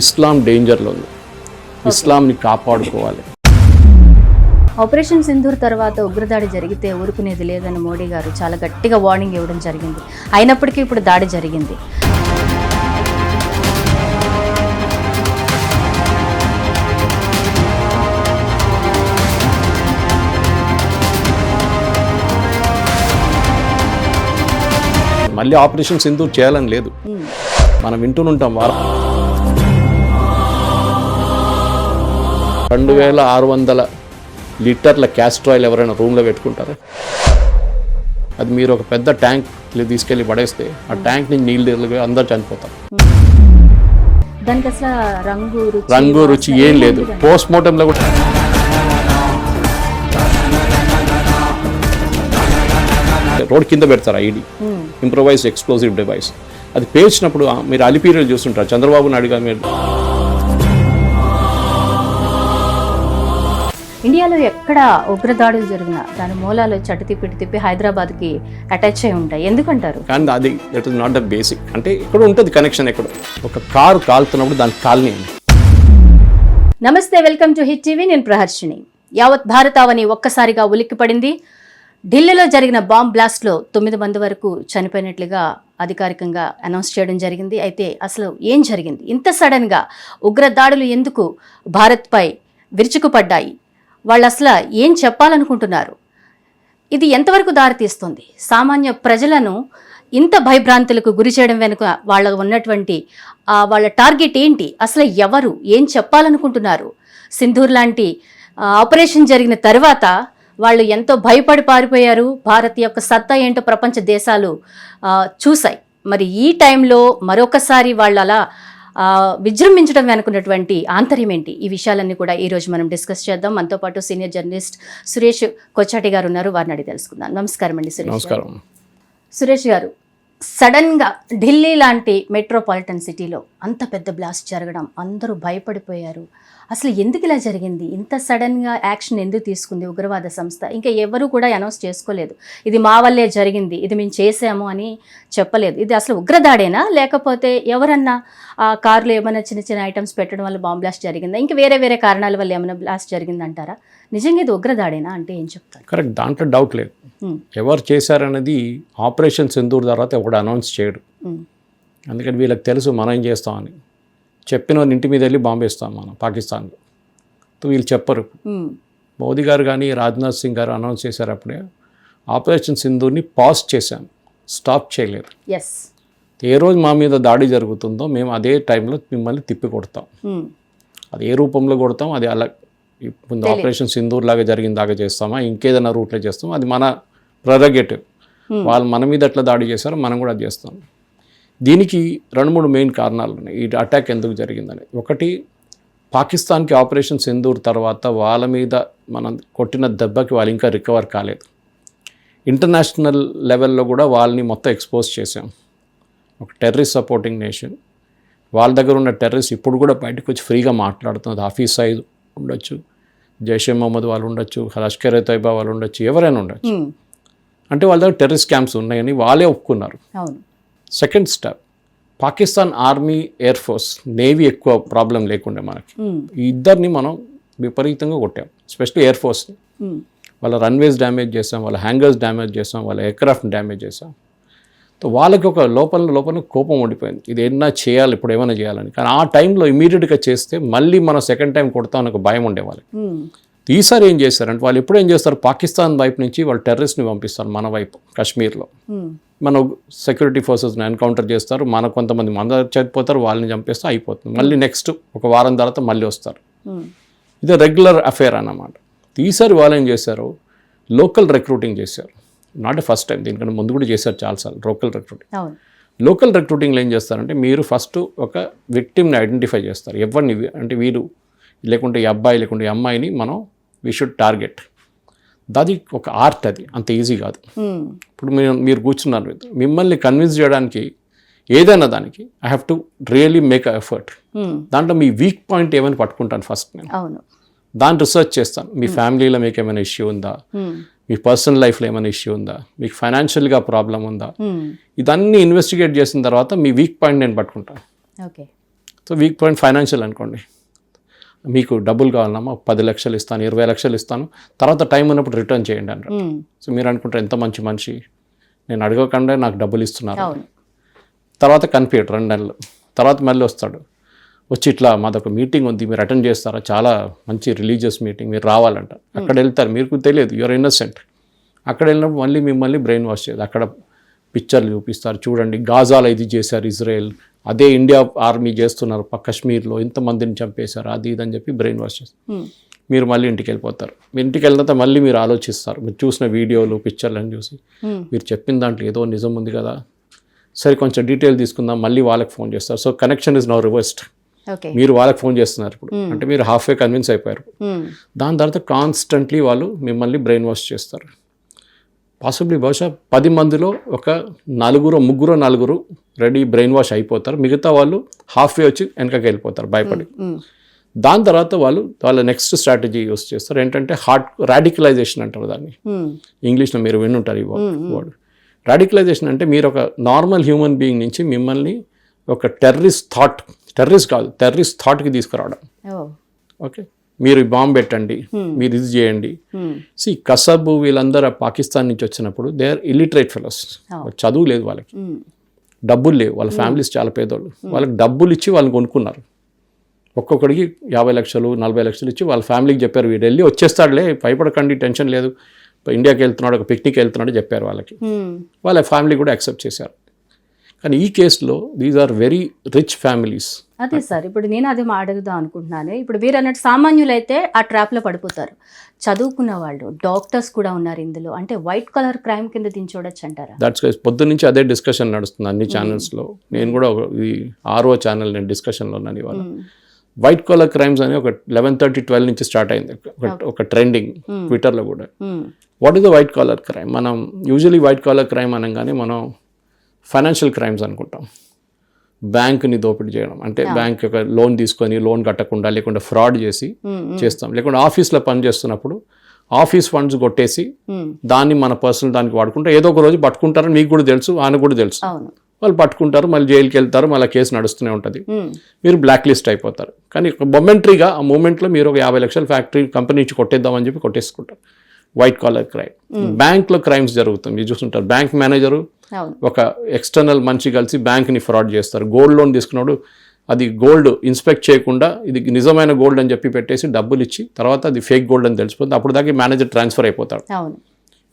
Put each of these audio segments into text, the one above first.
ఇస్లాం డేంజర్లో ఉంది. ఇస్లాంని కాపాడుకోవాలి. ఆపరేషన్ సింధూర్ తర్వాత ఉగ్రదాడి జరిగితే ఊరుకునేది లేదని మోడీ గారు చాలా గట్టిగా వార్నింగ్ ఇవ్వడం జరిగింది. అయినప్పటికీ ఇప్పుడు దాడి జరిగింది. మళ్ళీ ఆపరేషన్ సింధూర్ చేయాలని లేదు. మనం వింటూనుంటాం వారం రెండు వేల ఆరు వందల లీటర్ల క్యాస్ట్రాయిల్ ఎవరైనా రూమ్లో పెట్టుకుంటారా? అది మీరు ఒక పెద్ద ట్యాంక్ తీసుకెళ్ళి పడేస్తే ఆ ట్యాంక్ నుంచి నీళ్ళు అందరు చనిపోతారు. దానికి అసలు రంగు రుచి రంగు రుచి ఏం లేదు. పోస్ట్ మార్టంలో కూడా రోడ్ కింద పెడతారు ఐడి. Improvise explosive device. అది పేర్చినప్పుడు మీరు అలిపీరియల్ చూస్తుంటారు. చంద్రబాబు నాయుడు గారు మీరు ఇండియాలో ఎక్కడ ఉగ్రదాడులు జరిగినా దాని మూలాలు చటు తిప్పి తిప్పి హైదరాబాద్కి అటాచ్ అయి ఉంటాయి. ఎందుకంటారు? కానీ అది that is not the basic అంటే ఇక్కడ ఉంటుంది కనెక్షన్ ఎక్కడ. ఒక కారు కాలుతున్నప్పుడు దానికి కాలనీ నమస్తే వెల్కమ్ టు హిట్ టీవీ. నేను ప్రహర్షిని యావత్ భారతావని ఒక్కసారిగా ఉలిక్కిపడింది. ఢిల్లీలో జరిగిన బాంబ్ బ్లాస్ట్లో తొమ్మిది మంది వరకు చనిపోయినట్లుగా అధికారికంగా అనౌన్స్ చేయడం జరిగింది. అయితే అసలు ఏం జరిగింది? ఇంత సడన్గా ఉగ్రదాడులు ఎందుకు భారత్పై విరుచుకుపడ్డాయి? వాళ్ళు అసలు ఏం చెప్పాలనుకుంటున్నారు? ఇది ఎంతవరకు దారితీస్తుంది? సామాన్య ప్రజలను ఇంత భయభ్రాంతులకు గురి చేయడం వెనుక వాళ్ళ ఉన్నటువంటి వాళ్ళ టార్గెట్ ఏంటి? అసలు ఎవరు? ఏం చెప్పాలనుకుంటున్నారు? సింధూర్ లాంటి ఆపరేషన్ జరిగిన తర్వాత వాళ్ళు ఎంతో భయపడి పారిపోయారు. భారత్ యొక్క సత్తా ఏంటో ప్రపంచ దేశాలు చూశాయి. మరి ఈ టైంలో మరొకసారి వాళ్ళు అలా విజృంభించడం వెనుకున్నటువంటి ఆంతర్యం ఏంటి? ఈ విషయాలన్నీ కూడా ఈ రోజు మనం డిస్కస్ చేద్దాం. మనతో పాటు సీనియర్ జర్నలిస్ట్ సురేష్ కొచ్చాటి గారు ఉన్నారు. వారిని అడిగి తెలుసుకుందాం. నమస్కారం అండి సురేష్ గారు. నమస్కారం. సురేష్ గారు సడన్గా ఢిల్లీ లాంటి మెట్రోపాలిటన్ సిటీలో అంత పెద్ద బ్లాస్ట్ జరగడం అందరూ భయపడిపోయారు. అసలు ఎందుకు ఇలా జరిగింది? ఇంత సడన్గా యాక్షన్ ఎందుకు తీసుకుంది ఉగ్రవాద సంస్థ? ఇంకా ఎవరు కూడా అనౌన్స్ చేసుకోలేదు. ఇది మా వల్లే జరిగింది ఇది మేము చేసాము అని చెప్పలేదు. ఇది అసలు ఉగ్రదాడేనా లేకపోతే ఎవరన్నా ఆ కారులో ఏమైనా చిన్న చిన్న ఐటమ్స్ పెట్టడం వల్ల బాంబ్ బ్లాస్ట్ జరిగిందా? ఇంకా వేరే వేరే కారణాల వల్ల ఏమైనా బ్లాస్ట్ జరిగిందంటారా? నిజంగా ఇది ఉగ్రదాడేనా అంటే ఏం చెప్తారు? కరెక్ట్ దాంట్లో డౌట్ లేదు. ఎవరు చేశారనేది ఆపరేషన్ సింధూర్ తర్వాత ఒకడు అనౌన్స్ చేయడు. అందుకని వీళ్ళకి తెలుసు మనం ఏం చేస్తామని. చెప్పిన వాళ్ళ ఇంటి మీద వెళ్ళి బాంబు వేస్తాం మనం పాకిస్తాన్లో. వీళ్ళు చెప్పరు. మోదీ గారు కానీ రాజ్నాథ్ సింగ్ గారు అనౌన్స్ చేశారు అప్పుడే. ఆపరేషన్ సింధూర్ని పాజ్ చేశాం. స్టాప్ చేయలేదు. ఏ రోజు మా మీద దాడి జరుగుతుందో మేము అదే టైంలో మిమ్మల్ని తిప్పి కొడతాం. అది ఏ రూపంలో కొడతాం అది అలా ముందు ఆపరేషన్ సింధూర్ లాగా జరిగిన దాకా చేస్తామా ఇంకేదైనా రూట్లో చేస్తామా అది మన ప్రొరగేటివ్. వాళ్ళు మన మీద ఎట్లా దాడి చేశారో మనం కూడా అది చేస్తాం. దీనికి రెండు మూడు మెయిన్ కారణాలు ఉన్నాయి. ఈ అటాక్ ఎందుకు జరిగిందని. ఒకటి పాకిస్తాన్కి ఆపరేషన్ సింధూర్ తర్వాత వాళ్ళ మీద మనం కొట్టిన దెబ్బకి వాళ్ళు ఇంకా రికవర్ కాలేదు. ఇంటర్నేషనల్ లెవెల్లో కూడా వాళ్ళని మొత్తం ఎక్స్పోజ్ చేసాం ఒక టెర్రరిస్ట్ సపోర్టింగ్ నేషన్ వాళ్ళ దగ్గర ఉన్న టెర్రరిస్ట్ ఇప్పుడు కూడా బయటకు వచ్చి ఫ్రీగా మాట్లాడుతున్నది. హఫీజ్ సయీద్ ఉండొచ్చు జైషే మహమ్మద్ వాళ్ళు ఉండొచ్చు లష్కర్ ఎ తైబా వాళ్ళు ఉండొచ్చు ఎవరైనా ఉండొచ్చు. ఉమ్, అంటే వాళ్ళ దగ్గర టెర్రరిస్ట్ క్యాంప్స్ ఉన్నాయని వాళ్ళే ఒప్పుకున్నారు. Second step. Pakistan army air force navy ఎక్కువ ప్రాబ్లం లేకుండే మనకి. ఉమ్, ఈ ఇద్దరిని మనం విపరీతంగా కొట్టాం. స్పెషల్లీ ఎయిర్ ఫోర్స్ని ఉమ్, వాళ్ళ రన్వేస్ డ్యామేజ్ చేసాం వాళ్ళ హ్యాంగర్స్ డ్యామేజ్ చేసాం వాళ్ళ ఎయిర్క్రాఫ్ట్ డ్యామేజ్ చేసాం. వాళ్ళకి ఒక లోపల లోపల కోపం ఉండిపోయింది. ఇది ఏమన్నా చేయాలి ఇప్పుడు ఏమైనా చేయాలని. కానీ ఆ టైంలో ఇమీడియట్గా చేస్తే మళ్ళీ మనం సెకండ్ టైం కొడతామని ఒక భయం ఉండేవాళ్ళు ఉమ్, ఈసారి ఏం చేస్తారంటే వాళ్ళు ఎప్పుడు ఏం చేస్తారు? పాకిస్తాన్ వైపు నుంచి వాళ్ళు టెర్రరిస్ట్ని పంపిస్తారు మన వైపు కాశ్మీర్లో. మన సెక్యూరిటీ ఫోర్సెస్ని ఎన్కౌంటర్ చేస్తారు. మన కొంతమంది మన చనిపోతారు వాళ్ళని చంపేస్తే అయిపోతుంది. మళ్ళీ నెక్స్ట్ ఒక వారం తర్వాత మళ్ళీ వస్తారు. ఉమ్, ఇది రెగ్యులర్ అఫేర్ అన్నమాట. ఈసారి వాళ్ళు ఏం చేశారు? లోకల్ రిక్రూటింగ్ చేశారు. నాట్ ఫస్ట్ టైం దీనికంటే ముందు కూడా చేశారు చాలాసార్లు లోకల్ రిక్రూటింగ్ లోకల్ రిక్రూటింగ్లో ఏం చేస్తారంటే మీరు ఫస్ట్ ఒక విక్టిమ్ని ఐడెంటిఫై చేస్తారు. ఎవరిని అంటే వీరు లేకుంటే ఈ అబ్బాయి లేకుంటే ఈ అమ్మాయిని మనం వీ షుడ్ టార్గెట్ అది ఒక ఆర్ట్ అది అంత ఈజీ కాదు. ఉమ్, ఇప్పుడు మీరు మీరు కూర్చున్నారు మిమ్మల్ని కన్విన్స్ చేయడానికి ఏదైనా దానికి I have to really make a effort దాంట్లో మీ వీక్ పాయింట్ ఏమని పట్టుకుంటాను ఫస్ట్ నేను. దాన్ని రీసెర్చ్ చేస్తాను. మీ ఫ్యామిలీలో మీకు ఏమైనా ఇష్యూ ఉందా? ఉమ్, మీ పర్సనల్ లైఫ్లో ఏమైనా ఇష్యూ ఉందా? మీకు ఫైనాన్షియల్గా ప్రాబ్లం ఉందా? ఇదన్నీ ఇన్వెస్టిగేట్ చేసిన తర్వాత మీ వీక్ పాయింట్ నేను పట్టుకుంటాను. Okay so weak point financial అనుకోండి. మీకు డబ్బులు కావాలమ్మా పది లక్షలు ఇస్తాను ఇరవై లక్షలు ఇస్తాను. తర్వాత టైం ఉన్నప్పుడు రిటర్న్ చేయండి అంటారు. ఉమ్, సో మీరు అనుకుంటారు ఎంత మంచి మనిషి. నేను అడగకుండా నాకు డబ్బులు ఇస్తున్నారు. తర్వాత కనిపించడు రెండు నెలలు. తర్వాత మళ్ళీ వస్తాడు. వచ్చి ఇట్లా మాదొక మీటింగ్ ఉంది మీరు అటెండ్ చేస్తారా? చాలా మంచి రిలీజియస్ మీటింగ్ మీరు రావాలంట. అక్కడ వెళ్తారు. మీకు తెలియదు యువర్ ఇన్నసెంట్. అక్కడ వెళ్ళినప్పుడు మళ్ళీ మిమ్మల్ని బ్రెయిన్ వాష్ చేయదు అక్కడ పిక్చర్లు చూపిస్తారు. చూడండి గాజాలో ఇది చేశారు ఇజ్రాయెల్. అదే ఇండియా ఆర్మీ చేస్తున్నారు కశ్మీర్లో ఇంతమందిని చంపేశారు అది ఇది అని చెప్పి బ్రెయిన్ వాష్ చేస్తారు. మీరు మళ్ళీ ఇంటికి వెళ్ళిపోతారు. మీ ఇంటికి వెళ్ళిన తర్వాత మళ్ళీ మీరు ఆలోచిస్తారు. మీరు చూసిన వీడియోలు పిక్చర్లను చూసి మీరు చెప్పిన దాంట్లో ఏదో నిజం ఉంది కదా. సరే కొంచెం డీటెయిల్ తీసుకుందాం మళ్ళీ వాళ్ళకి ఫోన్ చేస్తారు. So connection is no reversed మీరు వాళ్ళకి ఫోన్ చేస్తున్నారు ఇప్పుడు. అంటే మీరు హాఫ్ వే కన్విన్స్ అయిపోయారు. దాని తర్వాత కాన్స్టెంట్లీ వాళ్ళు మిమ్మల్ని బ్రెయిన్ వాష్ చేస్తారు. పాసిబ్లీ బహుశా పది మందిలో ఒక నలుగురు ముగ్గురు నలుగురు రెడీ బ్రెయిన్ వాష్ అయిపోతారు. మిగతా వాళ్ళు హాఫ్ వే వచ్చి వెనకకి వెళ్ళిపోతారు భయపడి. దాని తర్వాత వాళ్ళు వాళ్ళ నెక్స్ట్ స్ట్రాటజీ యూస్ చేస్తారు. ఏంటంటే హార్ట్ రాడికలైజేషన్ అంటారు దాన్ని. ఇంగ్లీష్లో మీరు వినుంటారు ఈ వర్డ్ రాడికలైజేషన్ అంటే మీరు ఒక నార్మల్ హ్యూమన్ బీయింగ్ నుంచి మిమ్మల్ని ఒక టెర్రరిస్ట్ థాట్ టెర్రరిస్ట్ కాదు టెర్రరిస్ట్ థాట్కి తీసుకురావడం. ఓకే మీరు బాంబు పెట్టండి మీరు ఇది చేయండి. సి కసబ్ వీళ్ళందరూ పాకిస్తాన్ నుంచి వచ్చినప్పుడు దే ఆర్ ఇలిటరేట్ ఫెలోస్ చదువు లేదు వాళ్ళకి. ఉమ్, డబ్బులు లేవు వాళ్ళ ఫ్యామిలీస్ చాలా పేదోళ్ళు. వాళ్ళకి డబ్బులు ఇచ్చి వాళ్ళని కొనుక్కున్నారు. ఒక్కొక్కడికి యాభై లక్షలు నలభై లక్షలు ఇచ్చి వాళ్ళ ఫ్యామిలీకి చెప్పారు వీడు వెళ్ళి వచ్చేస్తాడులే భయపడకండి టెన్షన్ లేదు. ఇండియాకి వెళ్తున్నాడు ఒక పిక్నిక్ వెళ్తున్నాడు చెప్పారు వాళ్ళకి. వాళ్ళ ఫ్యామిలీ కూడా యాక్సెప్ట్ చేశారు. కానీ ఈ కేసులో these are very rich families అదే సార్ ఇప్పుడు నేను అదే అడుగుదాం అనుకుంటున్నాను. ఇప్పుడు మీరు అన్నట్టు సామాన్యులైతే ఆ ట్రాప్లో పడిపోతారు. చదువుకున్న వాళ్ళు డాక్టర్స్ కూడా ఉన్నారు ఇందులో. అంటే వైట్ కలర్ క్రైమ్ కింద దించోడచ్చు అంటారా? దట్స్ పొద్దు నుంచి అదే డిస్కషన్ నడుస్తుంది అన్ని ఛానల్స్లో నేను కూడా ఒక- ఈ ఆరో ఛానల్ నేను డిస్కషన్లో ఉన్నాను ఇవాళ. వైట్ కాలర్ క్రైమ్స్ అని ఒక లెవెన్ థర్టీ ట్వెల్వ్ నుంచి స్టార్ట్ అయింది. ఒక- ట్రెండింగ్ ట్విట్టర్లో కూడా. ఉమ్, what is the white collar crime మనం యూజువలీ వైట్ కాలర్ క్రైమ్ అనగానే మనం ఫైనాన్షియల్ క్రైమ్స్ అనుకుంటాం. బ్యాంక్ని దోపిడీ చేయడం. అంటే బ్యాంక్ ఒక లోన్ తీసుకొని లోన్ కట్టకుండా లేకుంటే ఫ్రాడ్ చేసి ఉమ్, చేస్తాం. లేకుంటే ఆఫీస్లో పని చేస్తున్నప్పుడు ఆఫీస్ ఫండ్స్ కొట్టేసి ఉమ్, దాన్ని మన పర్సనల్ దానికి వాడుకుంటే ఏదో ఒక రోజు పట్టుకుంటారని మీకు కూడా తెలుసు ఆయనకు కూడా తెలుసు. వాళ్ళు పట్టుకుంటారు మళ్ళీ జైలుకి వెళ్తారు మళ్ళీ కేసు నడుస్తూనే ఉంటుంది. మీరు బ్లాక్ లిస్ట్ అయిపోతారు. కానీ మొమెంటరీగా ఆ మూమెంట్లో మీరు ఒక యాభై లక్షల ఫ్యాక్టరీ కంపెనీ నుంచి కొట్టేద్దామని చెప్పి కొట్టేసుకుంటారు. వైట్ కాలర్ క్రైమ్ బ్యాంక్లో క్రైమ్స్ జరుగుతుంది మీరు చూస్తుంటారు. బ్యాంక్ మేనేజరు ఒక ఎక్స్టర్నల్ మనిషి కలిసి బ్యాంక్ని ఫ్రాడ్ చేస్తారు. గోల్డ్ లోన్ తీసుకున్నాడు అది గోల్డ్ ఇన్స్పెక్ట్ చేయకుండా ఇది నిజమైన గోల్డ్ అని చెప్పి పెట్టేసి డబ్బులు ఇచ్చి తర్వాత అది ఫేక్ గోల్డ్ అని తెలిసిపోతుంది. అప్పుడు దాకా మేనేజర్ ట్రాన్స్ఫర్ అయిపోతాడు. అవును.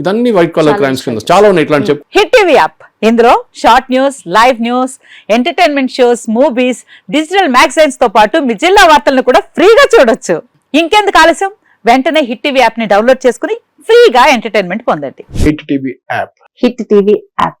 ఇదన్నీ వైట్ కాలర్ క్రైమ్స్ కింద. చాలా ఉన్నాయి ఇట్లాంటి చెప్పు. Hit TV app. ఇందులో short news live news entertainment shows movies digital మ్యాగజైన్స్తో పాటు మీ జిల్లా వార్తలను కూడా ఫ్రీగా చూడొచ్చు. ఇంకెందుకు ఆలస్యం? వెంటనే హిట్ టీవీ యాప్ని డౌన్లోడ్ చేసుకుని ఫ్రీగా ఎంటర్టైన్మెంట్ పొందండి. Hit TV app. Hit TV app.